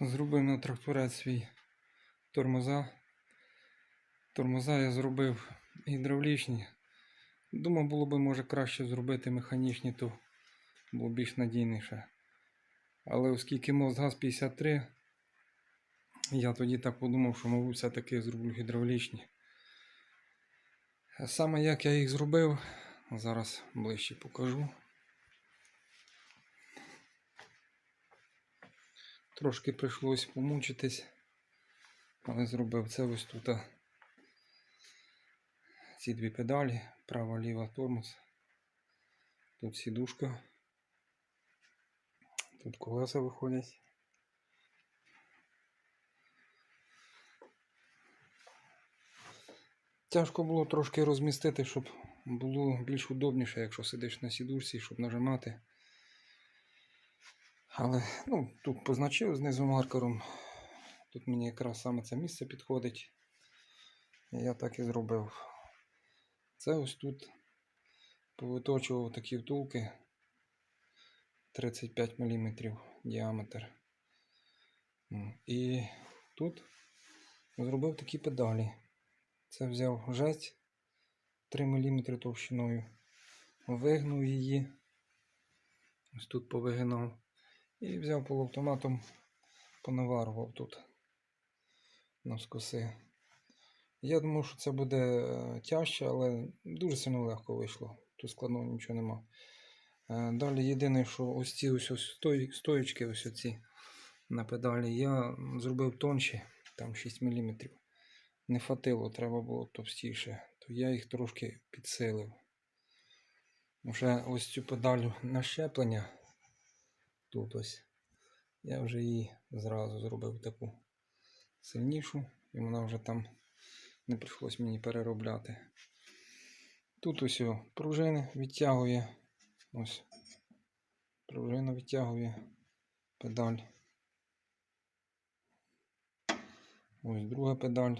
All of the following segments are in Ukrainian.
Зробив на тракторець свій тормоза. Тормоза я зробив гідравлічні. Думав, було би може краще зробити механічні, то було більш надійніше. Але оскільки мост ГАЗ-53, я тоді так подумав, що, мабуть, все-таки зроблю гідравлічні. Саме як я їх зробив, зараз ближче покажу. Трошки прийшлось помучитись, але зробив це ось тут. Ці дві педалі, права ліва тормоз. Тут сідушка. Тут колеса виходять. Тяжко було трошки розмістити, щоб було більш удобніше, якщо сидиш на сідушці, щоб нажимати. Але ну, тут позначив знизу маркером. Тут мені якраз саме це місце підходить. І я так і зробив. Це ось тут повиточував такі втулки 35 мм діаметр. І тут зробив такі педалі. Це взяв жесть 3 мм товщиною, вигнув її. Ось тут повигинав. І взяв полуавтоматом, понаварував тут навскоси. Я думав, що це буде е, тяжче, але дуже сильно легко вийшло. Тут складного нічого нема. Е, Далі єдине, що ось ці ось, ось стої- стоїчки, ось оці на педалі, я зробив тонші, там 6 мм. Не хватило, треба було товстіше, то я їх трошки підсилив. Вже ось цю педалю на щеплення тут ось. Я вже її зразу зробив таку сильнішу, і вона вже там не прийшлось мені переробляти. Тут ось о, пружини відтягує. Ось. Пружина відтягує педаль. Ось друга педаль.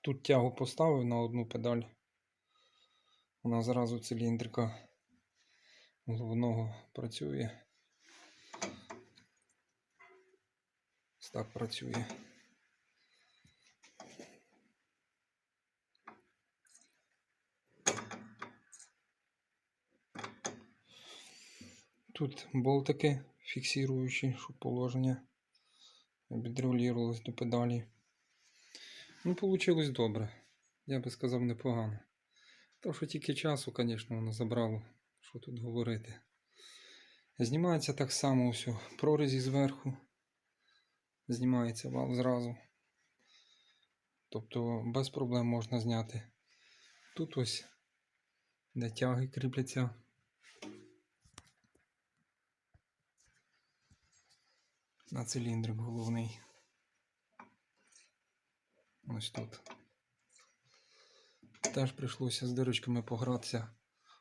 Тут тягу поставив на одну педаль. Вона зразу циліндрика головного працює. Так працює. Тут болтики фіксуючі, щоб положення відрегулювалось до педалі. Ну, вийшло добре. Я би сказав, непогано. То, що тільки часу, звісно, воно забрало. Що тут говорити. Знімається так само у прорізі зверху. Знімається вал зразу. Тобто без проблем можна зняти. Тут ось де тяги кріпляться. На циліндрик головний. Ось тут. Теж прийшлося з дирочками погратися,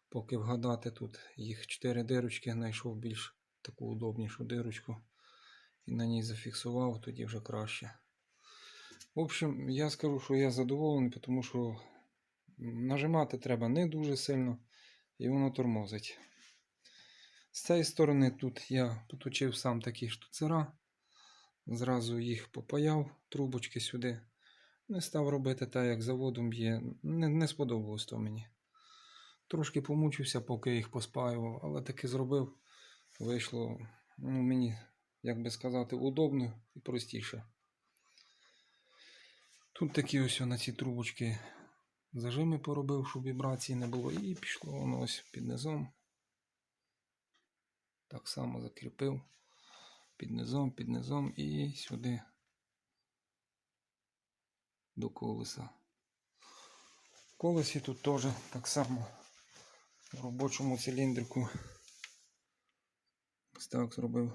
поки вгадати тут їх 4 дирочки, знайшов більш таку удобнішу дирочку і на ній зафіксував, тоді вже краще. В общем, я скажу, що я задоволений, тому що нажимати треба не дуже сильно і воно тормозить. З цієї сторони тут я поточив сам такі штуцера, зразу їх попаяв, трубочки сюди. Не став робити так, як заводом є. Не, не сподобалось то мені. Трошки помучився, поки їх поспаював, але таки зробив. Вийшло, ну, мені, як би сказати, удобно і простіше. Тут такі ось на ці трубочки зажими поробив, щоб вібрації не було, і пішло воно ось під низом. Так само закріпив під низом, під низом і сюди до колеса. В колесі тут теж так само в робочому циліндрику. Ось так зробив.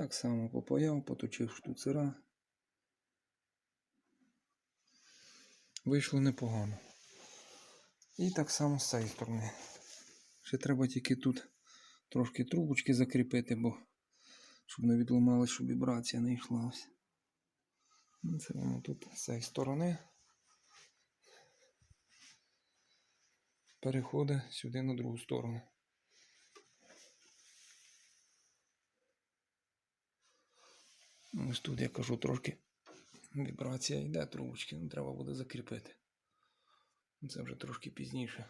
Так само попаяв, поточив штуцера. Вийшло непогано. І так само з цієї сторони. Ще треба тільки тут трошки трубочки закріпити, бо щоб не відламалось, щоб вібрація не йшла. Ну, Це воно тут з цієї сторони. Переходить сюди на другу сторону. Ось тут я кажу трошки вібрація йде трубочки, ну треба буде закріпити. Ну, Це вже трошки пізніше.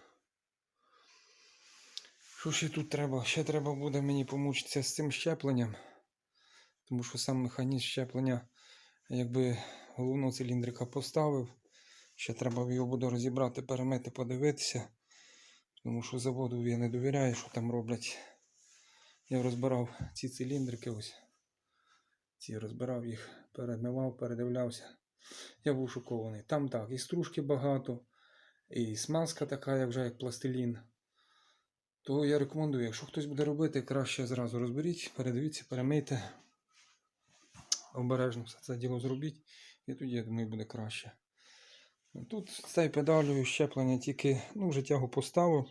Що ще тут треба? Ще треба буде мені помучитися з цим щепленням. Тому що сам механізм щеплення, якби головного циліндрика поставив. Ще треба його буде розібрати, перемити, подивитися. Тому що заводу я не довіряю, що там роблять. Я розбирав ці циліндрики ось. Ці розбирав їх, перемивав, передивлявся. Я був шокований. Там так, і стружки багато, і смазка така, як вже як пластилін. То я рекомендую, якщо хтось буде робити, краще зразу розберіть, передивіться, перемийте. Обережно все це діло зробіть, і тоді, я думаю, буде краще. Тут з цією педалью щеплення тільки ну, вже тягу поставив.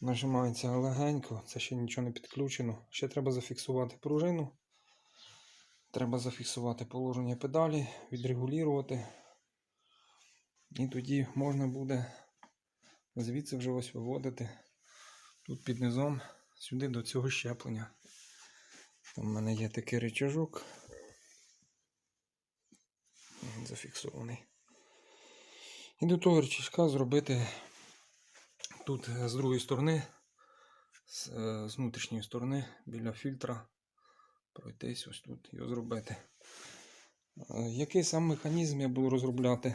Нажимається легенько, це ще нічого не підключено. Ще треба зафіксувати пружину. Треба зафіксувати положення педалі, відрегулювати. І тоді можна буде звідси вже ось виводити тут під низом сюди до цього щеплення. Там в мене є такий рычажок. Він зафіксований. І до того рычажка зробити тут е, з другої сторони, е, з внутрішньої сторони, біля фільтра, пройтись ось тут його зробити. Е, Який сам механізм я буду розробляти?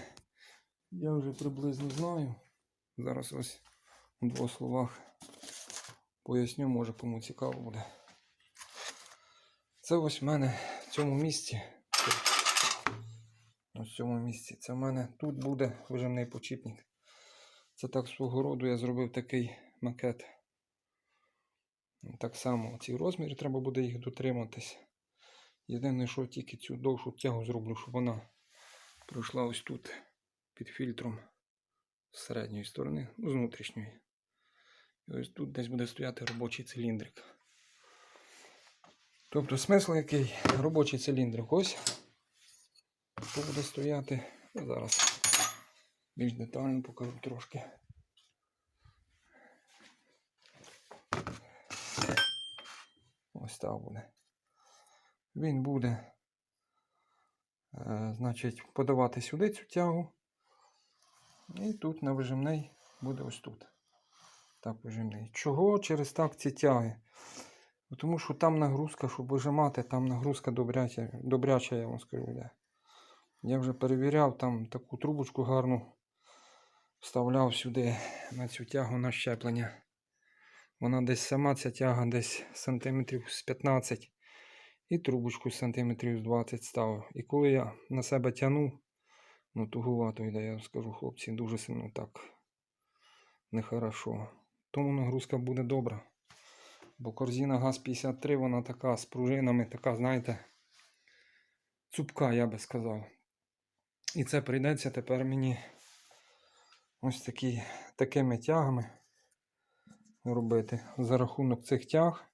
Я вже приблизно знаю. Зараз ось у двох словах поясню, може кому цікаво буде. Це ось в мене в цьому місці. Ось в цьому місці. Це в мене тут буде вижимний почіпник. Це так свого роду я зробив такий макет. Так само ці розміри треба буде їх дотриматись. Єдине, що тільки цю довшу тягу зроблю, щоб вона пройшла ось тут під фільтром з середньої сторони, ну, з внутрішньої. І ось тут десь буде стояти робочий циліндрик. Тобто смисл який? Робочий циліндрик ось. Тут буде стояти. Зараз більш детально покажу трошки. Ось так буде. Він буде, е, значить, подавати сюди цю тягу. І тут на вижимний буде ось тут. Так, вижимний. Чого через так ці тяги? Тому що там нагрузка, щоб вижимати, там нагрузка добряча, добряча я вам скажу. йде. Я вже перевіряв, там таку трубочку гарну вставляв сюди на цю тягу на щеплення. Вона десь сама ця тяга десь сантиметрів з 15 і трубочку сантиметрів з 20 ставив. І коли я на себе тягну, ну тугувато йде, я вам скажу, хлопці, дуже сильно так нехорошо. Тому нагрузка буде добра. Бо корзина ГАЗ-53, вона така з пружинами, така, знаєте, цупка, я би сказав. І це прийдеться тепер мені ось такі, такими тягами робити. За рахунок цих тяг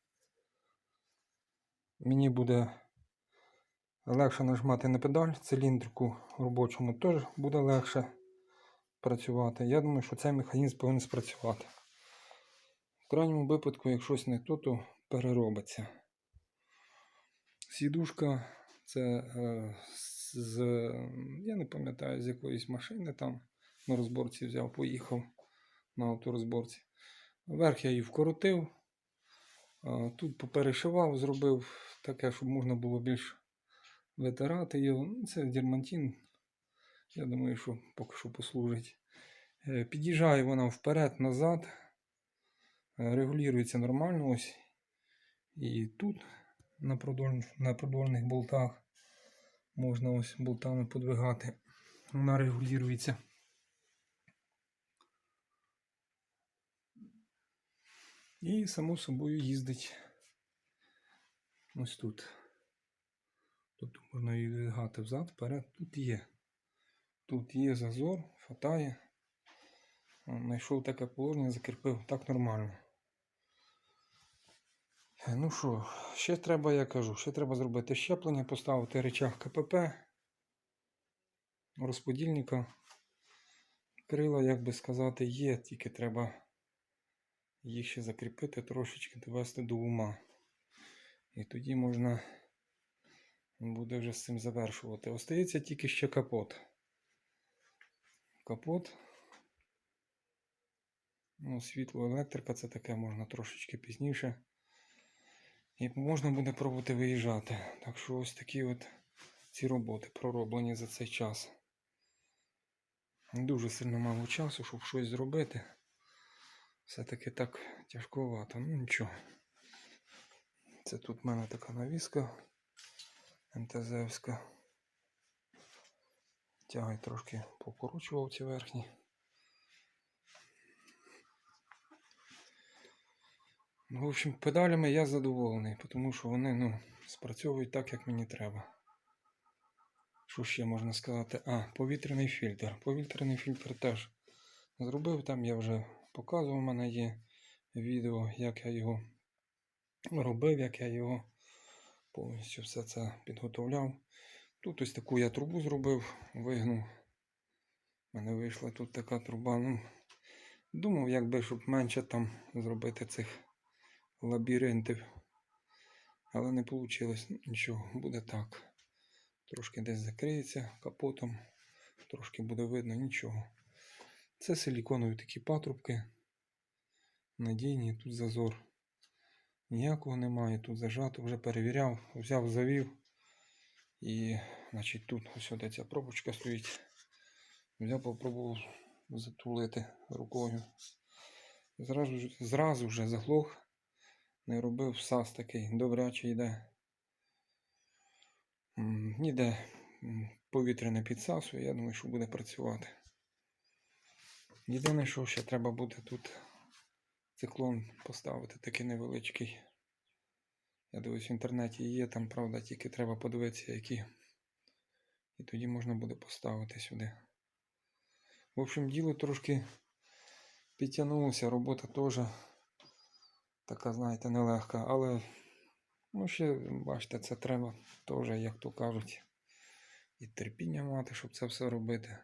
мені буде легше нажимати на педаль, циліндрику робочому теж буде легше працювати. Я думаю, що цей механізм повинен спрацювати. В крайньому випадку, як щось не то, то переробиться. Сідушка це е, з, я не пам'ятаю, з якоїсь машини там на розборці взяв, поїхав на авторозборці. Верх я її вкоротив. Тут поперешивав, зробив таке, щоб можна було більш витирати його. Ну, Це дірмантин. Я думаю, що поки що послужить. Е, Під'їжджає вона вперед, назад. Е, Регулюється нормально ось. І тут на, продоль... на продольних болтах можна ось болтами подвигати. Вона регулюється. І само собою їздить ось тут. Тобто можна її двигати взад, вперед. Тут є. Тут є зазор, хватає. Знайшов таке положення, закріпив так нормально. Е, Ну що, ще треба, я кажу, ще треба зробити щеплення, поставити речах КПП, розподільника. Крила, як би сказати, є, тільки треба їх ще закріпити, трошечки довести до ума. І тоді можна Буде вже з цим завершувати. Остається тільки ще капот. Капот. Ну, світло, електрика це таке можна трошечки пізніше. І можна буде пробувати виїжджати. Так що ось такі от ці роботи пророблені за цей час. Дуже сильно мало часу, щоб щось зробити. Все-таки так тяжковато. Ну нічого. Це тут в мене така навіска МТЗівська. Тягай трошки покорочував ці верхні. Ну, в общем, педалями я задоволений, тому що вони ну, спрацьовують так, як мені треба. Що ще можна сказати? А, повітряний фільтр. Повітряний фільтр теж зробив. Там я вже показував, у мене є відео, як я його робив, як я його повністю все це підготовляв. Тут ось таку я трубу зробив, вигнув. У мене вийшла тут така труба. Ну, думав, якби, щоб менше там зробити цих лабіринтів. Але не вийшло. Нічого, буде так. Трошки десь закриється капотом, трошки буде видно, нічого. Це силіконові такі патрубки. Надійні, тут зазор. Ніякого немає, тут зажато, вже перевіряв, взяв, завів. І, значить, тут ось де ця пробочка стоїть. Взяв, попробував затулити рукою. Зразу, зразу вже заглох. Не робив всас такий, добряче йде. Ніде повітря не підсасує, я думаю, що буде працювати. Єдине, що ще треба буде тут циклон поставити такий невеличкий. Я дивлюсь в інтернеті є, там, правда, тільки треба подивитися, які. І тоді можна буде поставити сюди. В общем, діло трошки підтягнулося, робота теж така, знаєте, нелегка, але ну, ще, бачите, це треба теж, як то кажуть, і терпіння мати, щоб це все робити.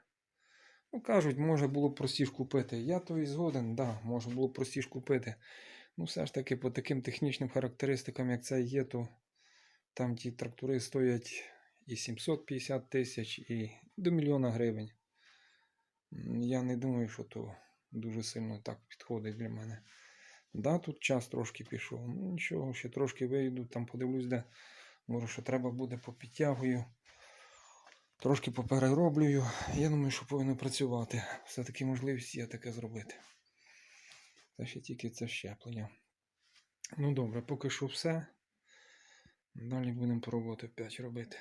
Ну, кажуть, може було б простіше купити. Я то і згоден, да, може було простіше купити. Ну, все ж таки, по таким технічним характеристикам, як це є, то там ті трактори стоять і 750 тисяч, і до мільйона гривень. Я не думаю, що то дуже сильно так підходить для мене. Да, тут час трошки пішов. Ну нічого, ще трошки вийду, там подивлюсь, де може, що треба буде попідтягую. Трошки поперероблюю. Я думаю, що повинно працювати. Все-таки можливість є таке зробити. Це ще тільки це щеплення. Ну добре, поки що все. Далі будемо пробувати 5 робити.